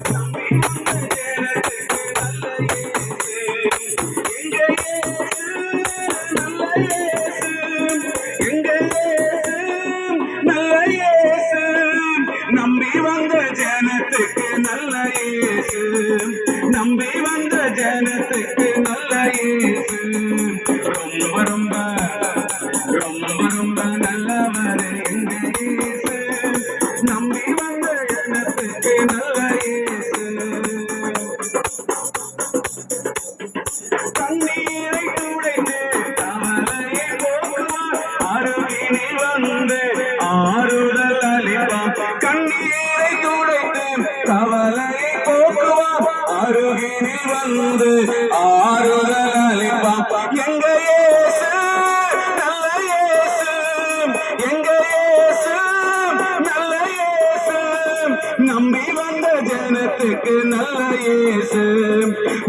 நம்பி கவலை போக்குவா அருகினில் வந்து ஆறுதல் அளிப்பா எங்க இயேசு நல்ல இயேசு எங்க இயேசு நல்ல இயேசு நம்பி வந்த ஜனத்துக்கு நல்ல இயேசு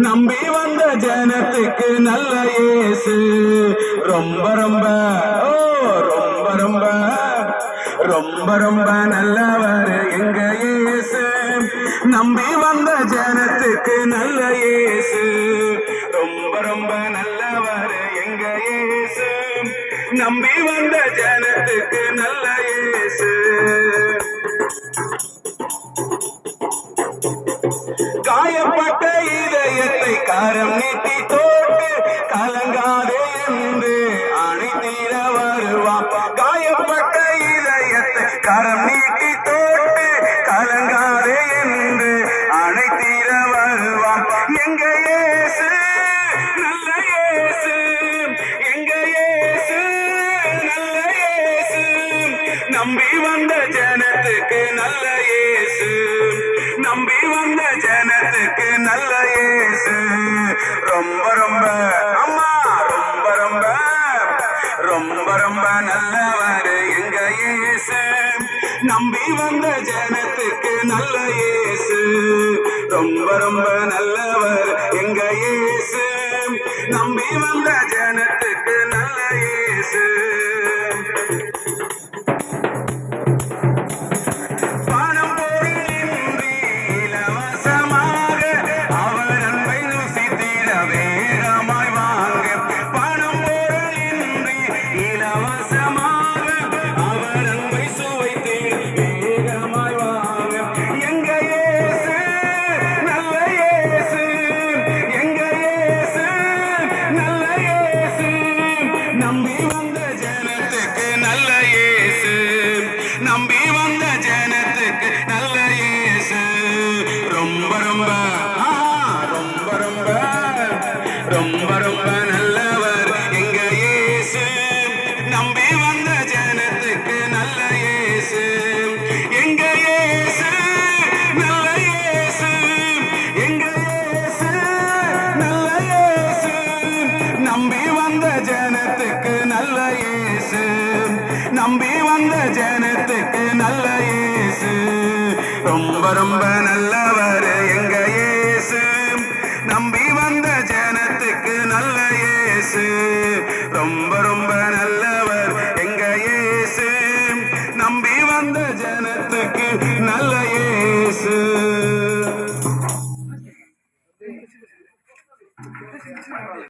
நம்பி வந்த ஜனத்துக்கு நல்ல இயேசு ரொம்ப ரொம்ப ரொம்ப ரொம்ப நல்லவர் எங்க இயேசு. நம்பி வந்த ஜனத்துக்கு நல்ல இயேசு. ரொம்ப ரொம்ப நல்லவர் எங்க இயேசு. நம்பி வந்த ஜனத்துக்கு நல்ல இயேசு. காயப்பட்ட இதயத்தை காரம் நீட்டி கரம் நீட்டி தோட்டு கலங்காதே என்று அணைத்தீர வருவாம் எங்க இயேசு? நல்ல இயேசு. எங்க இயேசு? நல்ல இயேசு. நம்பி வந்த ஜனத்துக்கு நல்ல இயேசு. நம்பி வந்த ஜனத்துக்கு நல்ல இயேசு. ரொம்ப ரொம்ப நம்பி வந்த ஜனத்துக்கு நல்ல இயேசு. ரொம்ப ரொம்ப நல்லவர் எங்க இயேசு. நம்பி வந்த ஜனத்துக்கு நல்ல இயேசு. பணம் ரொம்ப ரொம்ப நல்லவர். எங்க இயேசு. நம்பி வந்த ஜனத்துக்கு நல்ல இயேசு. எங்க இயேசு. நல்ல இயேசு. எங்க இயேசு. நல்ல இயேசு. நம்பி வந்த ஜனத்துக்கு நல்ல இயேசு. நம்பி வந்த ஜனத்துக்கு நல்ல இயேசு. ரொம்ப ரொம்ப நல்லவர். எங்க இயேசு. நம்பி வந்த ஜனத்துக்கு நல்ல இயேசு. ரொம்ப ரொம்ப நல்லவர் எங்க இயேசு. நம்பி வந்த ஜனத்துக்கு நல்ல இயேசு.